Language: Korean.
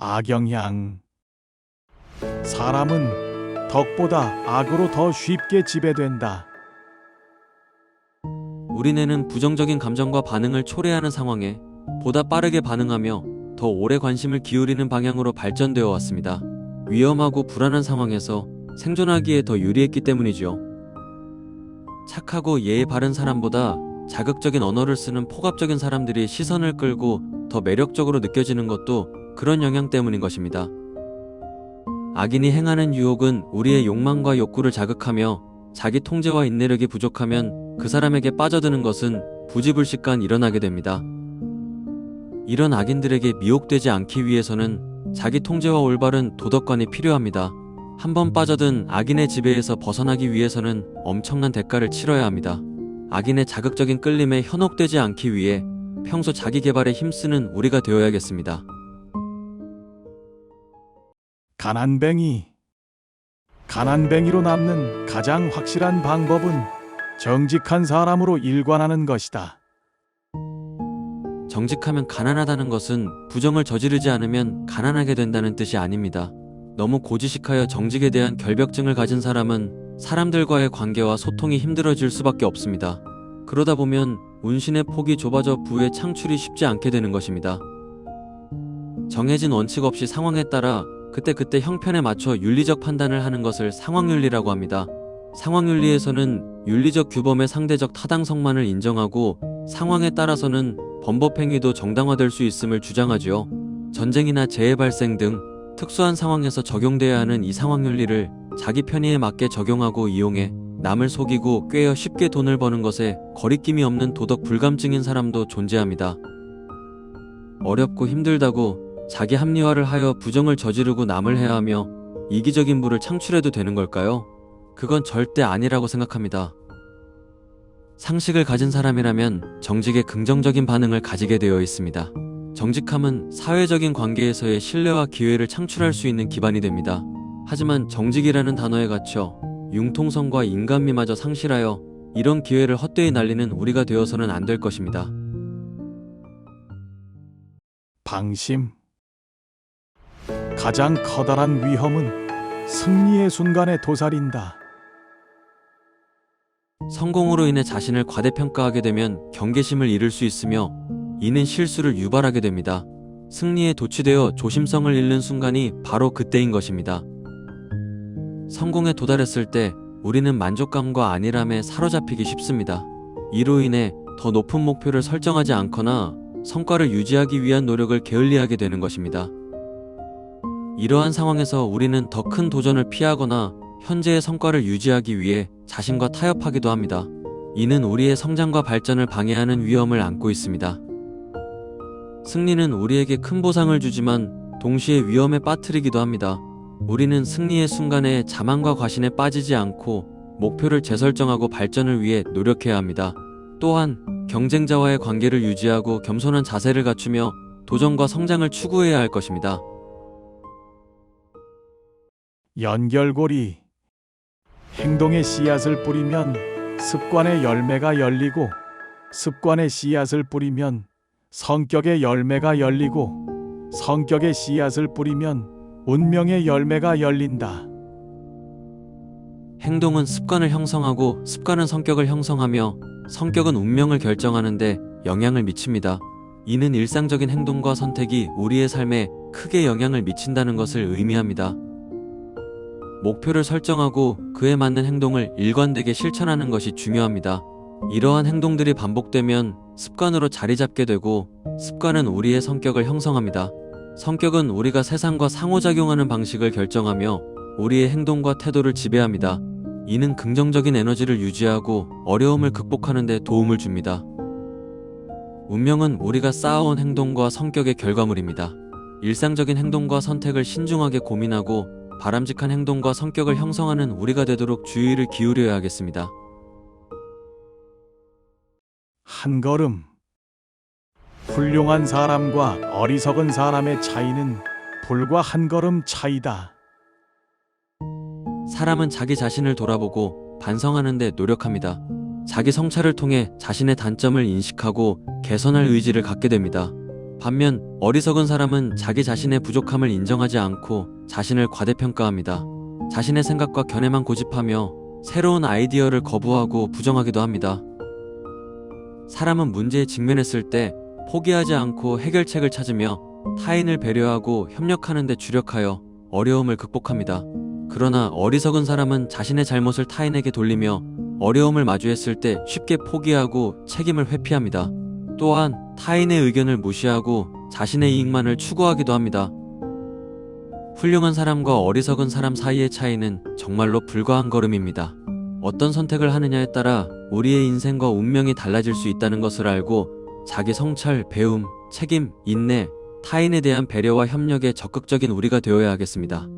악영향. 사람은 덕보다 악으로 더 쉽게 지배된다. 우리 뇌는 부정적인 감정과 반응을 초래하는 상황에 보다 빠르게 반응하며 더 오래 관심을 기울이는 방향으로 발전되어 왔습니다. 위험하고 불안한 상황에서 생존하기에 더 유리했기 때문이죠. 착하고 예의 바른 사람보다 자극적인 언어를 쓰는 폭압적인 사람들이 시선을 끌고 더 매력적으로 느껴지는 것도 그런 영향 때문인 것입니다. 악인이 행하는 유혹은 우리의 욕망과 욕구를 자극하며 자기 통제와 인내력이 부족하면 그 사람에게 빠져드는 것은 부지불식간 일어나게 됩니다. 이런 악인들에게 미혹되지 않기 위해서는 자기 통제와 올바른 도덕관이 필요합니다. 한번 빠져든 악인의 지배에서 벗어나기 위해서는 엄청난 대가를 치러야 합니다. 악인의 자극적인 끌림에 현혹되지 않기 위해 평소 자기 개발에 힘쓰는 우리가 되어야겠습니다. 가난뱅이. 가난뱅이로 남는 가장 확실한 방법은 정직한 사람으로 일관하는 것이다. 정직하면 가난하다는 것은 부정을 저지르지 않으면 가난하게 된다는 뜻이 아닙니다. 너무 고지식하여 정직에 대한 결벽증을 가진 사람은 사람들과의 관계와 소통이 힘들어질 수밖에 없습니다. 그러다 보면 운신의 폭이 좁아져 부의 창출이 쉽지 않게 되는 것입니다. 정해진 원칙 없이 상황에 따라 그때그때 형편에 맞춰 윤리적 판단을 하는 것을 상황윤리라고 합니다. 상황윤리에서는 윤리적 규범의 상대적 타당성만을 인정하고 상황에 따라서는 범법행위도 정당화될 수 있음을 주장하지요. 전쟁이나 재해 발생 등 특수한 상황에서 적용돼야 하는 이 상황윤리를 자기 편의에 맞게 적용하고 이용해 남을 속이고 꿰어 쉽게 돈을 버는 것에 거리낌이 없는 도덕 불감증인 사람도 존재합니다. 어렵고 힘들다고 자기 합리화를 하여 부정을 저지르고 남을 해하며 이기적인 부를 창출해도 되는 걸까요? 그건 절대 아니라고 생각합니다. 상식을 가진 사람이라면 정직에 긍정적인 반응을 가지게 되어 있습니다. 정직함은 사회적인 관계에서의 신뢰와 기회를 창출할 수 있는 기반이 됩니다. 하지만 정직이라는 단어에 갇혀 융통성과 인간미마저 상실하여 이런 기회를 헛되이 날리는 우리가 되어서는 안 될 것입니다. 방심. 가장 커다란 위험은 승리의 순간에 도사린다. 성공으로 인해 자신을 과대평가하게 되면 경계심을 잃을 수 있으며 이는 실수를 유발하게 됩니다. 승리에 도취되어 조심성을 잃는 순간이 바로 그때인 것입니다. 성공에 도달했을 때 우리는 만족감과 안일함에 사로잡히기 쉽습니다. 이로 인해 더 높은 목표를 설정하지 않거나 성과를 유지하기 위한 노력을 게을리하게 되는 것입니다. 이러한 상황에서 우리는 더 큰 도전을 피하거나 현재의 성과를 유지하기 위해 자신과 타협하기도 합니다. 이는 우리의 성장과 발전을 방해하는 위험을 안고 있습니다. 승리는 우리에게 큰 보상을 주지만 동시에 위험에 빠뜨리기도 합니다. 우리는 승리의 순간에 자만과 과신에 빠지지 않고 목표를 재설정하고 발전을 위해 노력해야 합니다. 또한 경쟁자와의 관계를 유지하고 겸손한 자세를 갖추며 도전과 성장을 추구해야 할 것입니다. 연결고리. 행동의 씨앗을 뿌리면 습관의 열매가 열리고 습관의 씨앗을 뿌리면 성격의 열매가 열리고 성격의 씨앗을 뿌리면 운명의 열매가 열린다. 행동은 습관을 형성하고 습관은 성격을 형성하며 성격은 운명을 결정하는데 영향을 미칩니다. 이는 일상적인 행동과 선택이 우리의 삶에 크게 영향을 미친다는 것을 의미합니다. 목표를 설정하고 그에 맞는 행동을 일관되게 실천하는 것이 중요합니다. 이러한 행동들이 반복되면 습관으로 자리 잡게 되고 습관은 우리의 성격을 형성합니다. 성격은 우리가 세상과 상호작용하는 방식을 결정하며 우리의 행동과 태도를 지배합니다. 이는 긍정적인 에너지를 유지하고 어려움을 극복하는 데 도움을 줍니다. 운명은 우리가 쌓아온 행동과 성격의 결과물입니다. 일상적인 행동과 선택을 신중하게 고민하고 바람직한 행동과 성격을 형성하는 우리가 되도록 주의를 기울여야 하겠습니다. 한 걸음. 훌륭한 사람과 어리석은 사람의 차이는 불과 한 걸음 차이다. 사람은 자기 자신을 돌아보고 반성하는 데 노력합니다. 자기 성찰을 통해 자신의 단점을 인식하고 개선할 의지를 갖게 됩니다. 반면 어리석은 사람은 자기 자신의 부족함을 인정하지 않고 자신을 과대평가합니다. 자신의 생각과 견해만 고집하며 새로운 아이디어를 거부하고 부정하기도 합니다. 사람은 문제에 직면했을 때 포기하지 않고 해결책을 찾으며 타인을 배려하고 협력하는 데 주력하여 어려움을 극복합니다. 그러나 어리석은 사람은 자신의 잘못을 타인에게 돌리며 어려움을 마주했을 때 쉽게 포기하고 책임을 회피합니다. 또한 타인의 의견을 무시하고 자신의 이익만을 추구하기도 합니다. 훌륭한 사람과 어리석은 사람 사이의 차이는 정말로 불과 한 걸음입니다. 어떤 선택을 하느냐에 따라 우리의 인생과 운명이 달라질 수 있다는 것을 알고 자기 성찰, 배움, 책임, 인내, 타인에 대한 배려와 협력에 적극적인 우리가 되어야 하겠습니다.